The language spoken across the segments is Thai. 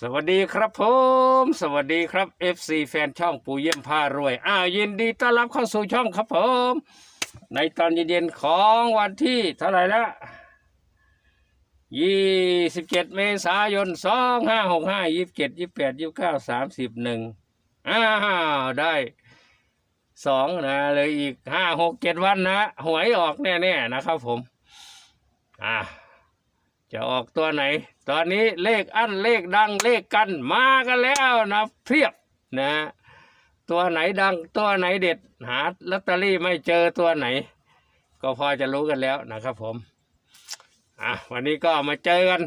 สวัสดีครับผม สวัสดีครับ FC แฟนช่องปูเยี่ยมพารวย อ้าวยินดีต้อนรับเข้าสู่ช่องครับผม ในตอนเย็นๆของวันที่เท่าไหร่ละยี่สิบเจ็ดเมษายนสองห้าหกห้ายี่สิบเจ็ดยี่สิบแปดยี่สิบเก้าสามสิบหนึ่งอ้าวได้สองนะเลยอีกห้าหกเจ็ดวันนะ หวยออกแน่ๆนะครับผม อ่า จะออกตัวไหน ตอนนี้เลขอั้นเลขดังเลขกันมากันแล้วนะเพียบนะตัวไหนดังตัวไหนเด็ด หาลอตเตอรี่ไม่เจอตัวไหน ก็พอจะรู้กันแล้วนะครับผมอะวันนี้ก็มาเจอกัน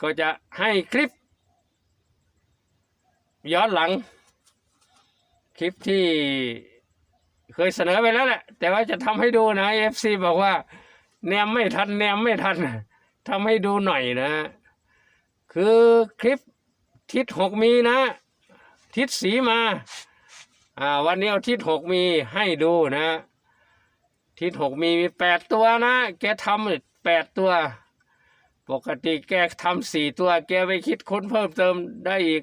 ก็จะให้คลิป ย้อนหลัง คลิปที่เคยเสนอไปแล้วแหละ แต่ว่าจะทำให้ดูนะ FC บอกว่า แนมไม่ทัน แนมไม่ทันทำให้ดูหน่อยนะ คือคลิปทิศหกมีนะ ทิศสีมาอ่าวันนี้เอาทิศหกมีให้ดูนะ ทิศหกมีมีแปดตัวนะ แกทำแปดตัว ปกติแกทำสี่ตัว แกไปคิดค้นเพิ่มเติมได้อีก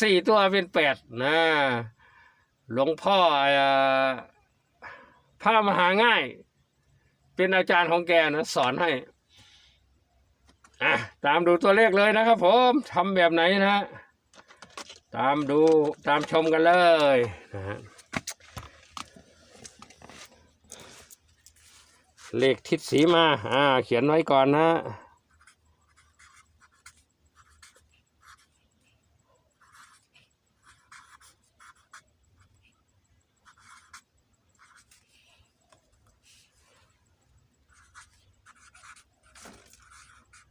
สี่ตัวเป็นแปดนะหลวงพ่ออ่าพระมหาง่าย เป็นอาจารย์ของแกนะสอนให้อะตามดูตัวเลขเลยนะครับผมทำแบบไหนนะตามดูตามชมกันเลยนะฮะเลขทิศสีมา อ่า เขียนไว้ก่อนนะ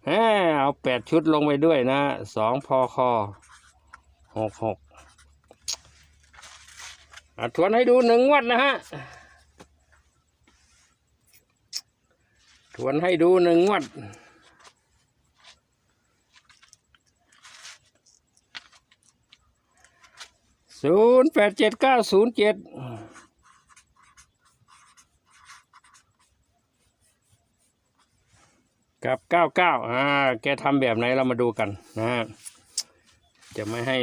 แหมเอาแปดชุดลงไปด้วยนะสองพอคอหกหกอะทวนให้ดูหนึ่งวัดนะฮะทวนให้ดูหนึ่งวัดศูนย์แปดเจ็ดเก้าศูนย์เจ็ด กับเก้าเก้าอ่า แกทำแบบไหนเรามาดูกันนะฮะ จะไม่ให้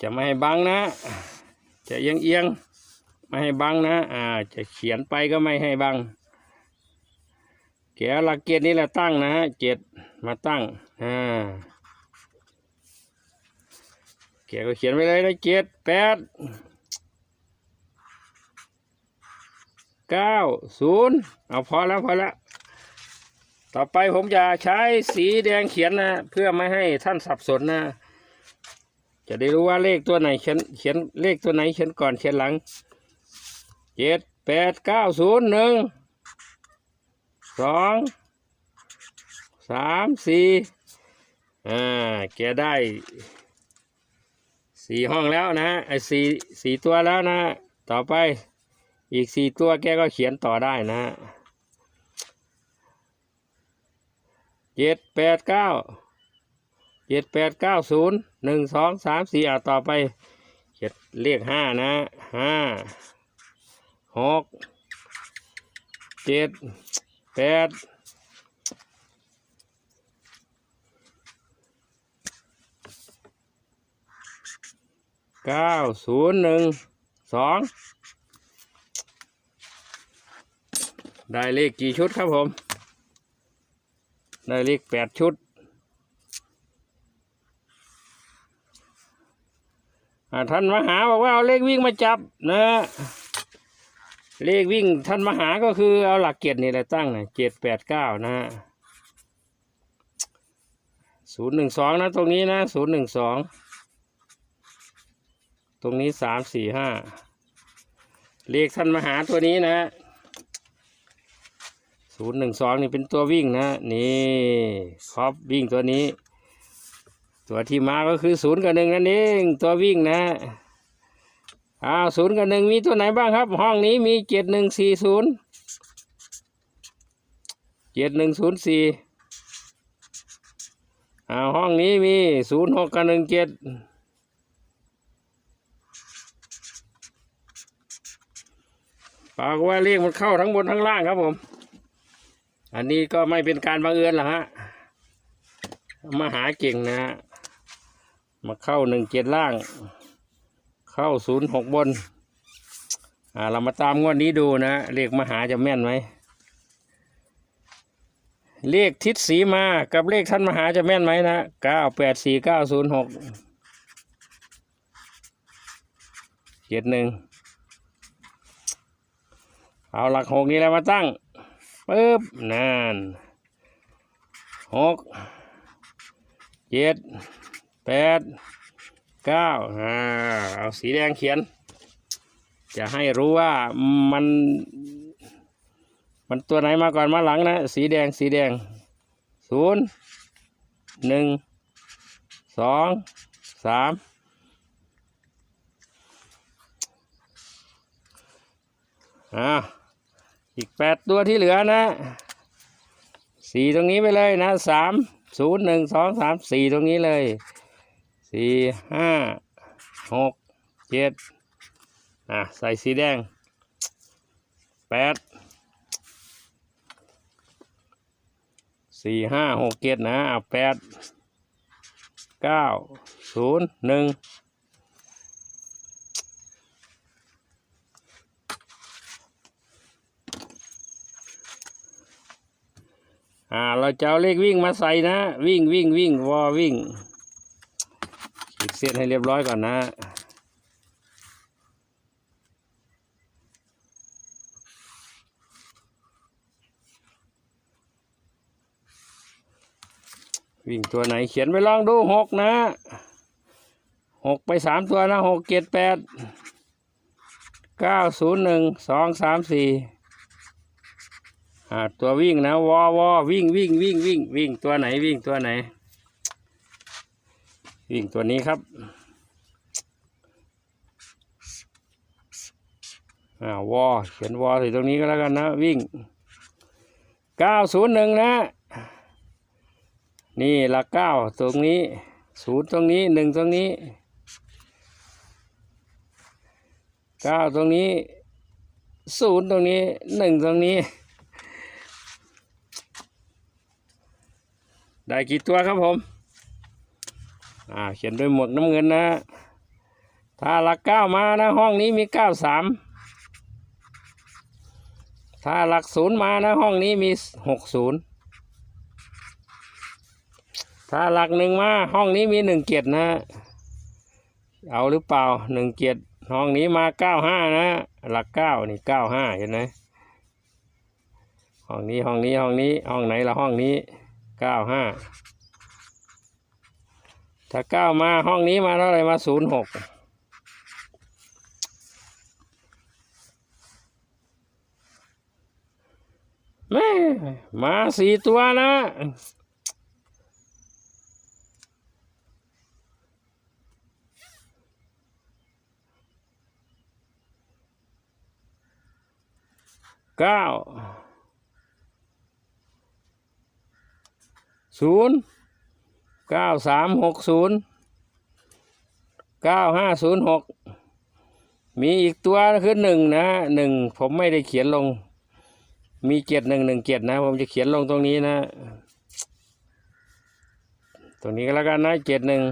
จะไม่ให้บังนะ จะเอียงเอียงไม่ให้บังนะ อ่า จะเขียนไปก็ไม่ให้บัง แกเอาหลักเกณฑ์นี้แหละตั้งนะฮะเจ็ดมาตั้ง อ่า แกก็เขียนไปเลยนะเจ็ดแปดเก้าศูนย์เอาพอแล้วพอแล้ว ต่อไปผมจะใช้สีแดงเขียนนะ เพื่อไม่ให้ท่านสับสนนะ จะได้รู้ว่าเลขตัวไหนเขียนเขียนเลขตัวไหนเขียนก่อนเขียนหลังเจ็ดแปดเก้าศูนย์หนึ่งสองสามสี่อ่าแกได้สี่ห้องแล้วนะไอ้สี่สี่ตัวแล้วนะ ต่อไปอีกสี่ตัวแกก็เขียนต่อได้นะ เจ็ดแปดเก้าเจ็ดแปดเก้าศูนย์หนึ่งสองสามสี่อะต่อไปเขียนเลขห้านะห้าหกเจ็ดแปดเก้าศูนย์หนึ่งสองได้เลขกี่ชุดครับผม ได้เลขแปดชุด ท่านมหาบอกว่าเอาเลขวิ่งมาจับนะเลขวิ่งท่านมหาก็คือเอาหลักเกียรตินี่แหละตั้งนะเจ็ดแปดเก้านะศูนย์หนึ่งสองนะตรงนี้นะศูนย์หนึ่งสองตรงนี้สามสี่ห้าเลขท่านมหาตัวนี้นะ ศูนย์หนึ่งสองนี่เป็นตัววิ่งนะนี่ครอบวิ่งตัวนี้ ตัวที่มาก็คือศูนย์กับหนึ่งนั่นเองตัววิ่งนะอ้าวศูนย์กับหนึ่งมีตัวไหนบ้างครับ ห้องนี้มีเจ็ดหนึ่งสี่ศูนย์เจ็ดหนึ่งศูนย์สี่อ้าวห้องนี้มีศูนย์หกกับหนึ่งเจ็ดปากว่าเลขมันเข้าทั้งบนทั้งล่างครับผม อันนี้ก็ไม่เป็นการบังเอิญหรอกฮะมาหาเก่งนะฮะมาเข้าหนึ่งเจ็ดล่าง เข้าศูนย์หกบน อ่าเรามาตามงวดนี้ดูนะเลขมหาจะแม่นไหมเลขทิศสีมากับเลขท่านมหาจะแม่นไหมนะเก้าแปดสี่เก้าศูนย์หกเจ็ดหนึ่งเอาหลักหกนี้แล้วมาตั้ง ปึ๊บนั่นหกเจ็ดแปดเก้าอ่าเอาสีแดงเขียน จะให้รู้ว่ามัน มันตัวไหนมาก่อนมาหลังนะ สีแดงสีแดงศูนย์หนึ่งสองสามอ่า อีกแปดตัวที่เหลือนะสี่ตรงนี้ไปเลยนะสามศูนย์หนึ่งสองสามสี่ตรงนี้เลยสี่ห้าหกเจ็ดอะใส่สีแดงแปดสี่ห้าหกเจ็ดนะอะแปดเก้าศูนย์หนึ่ง อ่า เราจะเอาเลขวิ่งมาใส่นะ วิ่งวิ่งวิ่งวอวิ่งขีดเส้นให้เรียบร้อยก่อนนะวิ่งตัวไหนเขียนไปลองดูหกนะหกไปสามตัวนะหกเจ็ดแปดเก้าศูนย์หนึ่งสองสามสี่ อ่าตัววิ่งนะวอวอวิ่งวิ่งวิ่งวิ่งวิ่งตัวไหนวิ่งตัวไหน วิ่งตัวนี้ครับอ่าวอเขียนวอใส่ตรงนี้ก็แล้วกันนะ วิ่งเก้าศูนย์หนึ่งนะ นี่หลักเก้าตรงนี้ศูนย์ตรงนี้หนึ่งตรงนี้เก้าตรงนี้ศูนย์ตรงนี้หนึ่งตรงนี้ ได้กี่ตัวครับผม อ่า เขียนด้วยหมวกน้ำเงินนะ ถ้าหลักเก้ามานะ ห้องนี้มีเก้าสามถ้าหลักศูนย์มานะ ห้องนี้มีหกศูนย์ถ้าหลักหนึ่งมาห้องนี้มีหนึ่งเกียรตินะ เอาหรือเปล่าหนึ่งเกียรติห้องนี้มาเก้าห้านะ หลักเก้านี่เก้าห้าเห็นไหมห้องนี้ห้องนี้ห้องนี้ห้องไหนละห้องนี้ เก้าห้าถ้าเก้ามาห้องนี้มาเท่าไหร่มาศูนย์หกแม่มาสี่ตัวนะเก้า ศูนย์เก้าสามหกศูนย์เก้าห้าศูนย์หกมีอีกตัวคือหนึ่งนะหนึ่งผมไม่ได้เขียนลง มีเจ็ดหนึ่งหนึ่งเจ็ดนะ ผมจะเขียนลงตรงนี้นะ ตรงนี้ก็แล้วกันนะเจ็ดหนึ่ง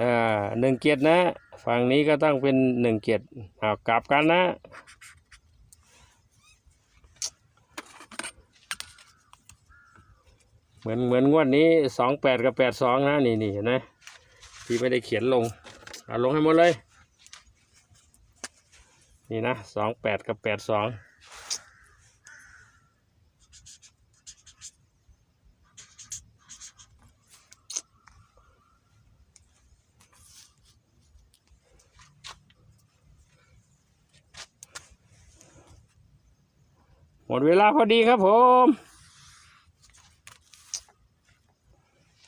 อ่าหนึ่งเจ็ดนะ ฝั่งนี้ก็ต้องเป็นหนึ่งเจ็ดเอากลับกันนะ เหมือนเหมือนงวดนี้สองแปดกับแปดสองนะนี่นี่เห็นไหมที่ไม่ได้เขียนลงเอาลงให้หมดเลย นี่นะสองแปดกับแปดสองหมดเวลาพอดีครับผม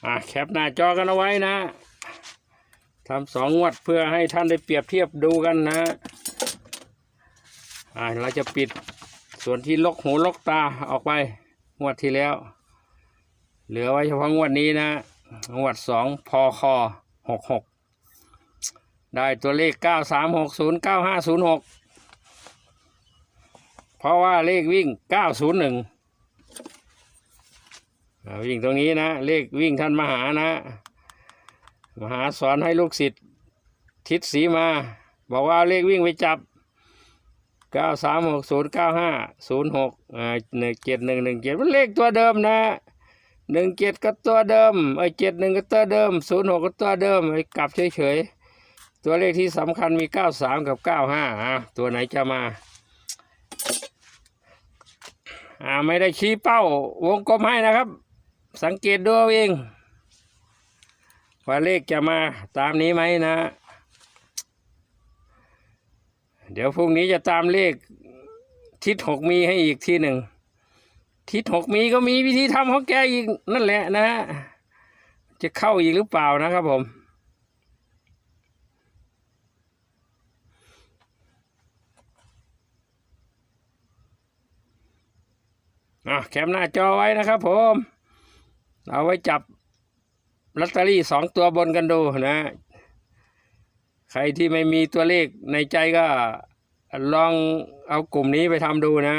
อะ แคปหน้าจอกันเอาไว้นะทำสองงวดเพื่อให้ท่านได้เปรียบเทียบดูกันนะอะเราจะปิดส่วนที่ลกหูลกตาออกไปงวดที่แล้ว เหลือไว้เฉพาะงวดนี้นะ งวดสองพอคอหกหกได้ตัวเลขเก้าสามหกศูนย์เก้าห้าศูนย์หกเพราะว่าเลขวิ่งเก้าศูนย์หนึ่ง วิ่งตรงนี้นะ เลขวิ่งท่านมหานะ มหาสอนให้ลูกศิษย์ทิศสีมา บอกว่าเลขวิ่งไปจับเก้าสามหกศูนย์เก้าห้าศูนย์หกอ่าหนึ่งเจ็ดหนึ่งเจ็ดมันเลขตัวเดิมนะหนึ่งเจ็ดก็ตัวเดิมไอ้เจ็ดหนึ่งก็ตัวเดิมศูนย์หกก็ตัวเดิมไอ้กลับเฉยๆ ตัวเลขที่สำคัญมีเก้าสามกับเก้าห้าอะตัวไหนจะมา อ่าไม่ได้ชี้เป้าวงกลมให้นะครับ สังเกตดูเองว่าเลขจะมาตามนี้ไหมนะ เดี๋ยวพรุ่งนี้จะตามเลข ทิศหกมีให้อีกทีหนึ่ง ทิศหกมีก็มีวิธีทำของแกอีกนั่นแหละนะฮะจะเข้าอีกหรือเปล่านะครับผมอะแคปหน้าจอไว้นะครับผม เอาไว้จับลอตเตอรี่สองตัวบนกันดูนะ ใครที่ไม่มีตัวเลขในใจก็ลองเอากลุ่มนี้ไปทำดูนะ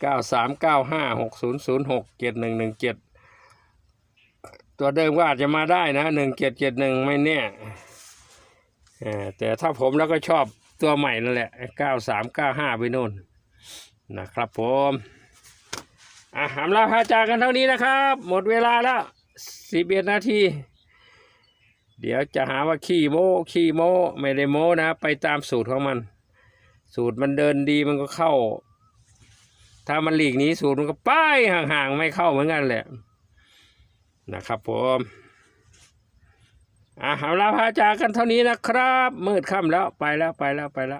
เก้าสามเก้าห้าหกศูนย์ศูนย์หกเจ็ดหนึ่งหนึ่งเจ็ดตัวเดิมก็อาจจะมาได้นะหนึ่งเจ็ดเจ็ดหนึ่งไม่แน่แต่ถ้าผมแล้วก็ชอบตัวใหม่นั่นแหละเก้าสามเก้าห้าไปโน่นนะครับผม อะหำลาพาจากกันเท่านี้นะครับ หมดเวลาแล้วสิบเอ็ดนาที เดี๋ยวจะหาว่าขี้โม้ขี้โม้ไม่ได้โม้นะไปตามสูตรของมัน สูตรมันเดินดีมันก็เข้า ถ้ามันหลีกหนี้สูตรมันก็ไป้ายห่างๆไม่เข้าเหมือนกันแหละนะครับผมอะหำลาพาจากกันเท่านี้นะครับ มืดค่ำแล้วไปแล้วไปแล้วไปแล้ว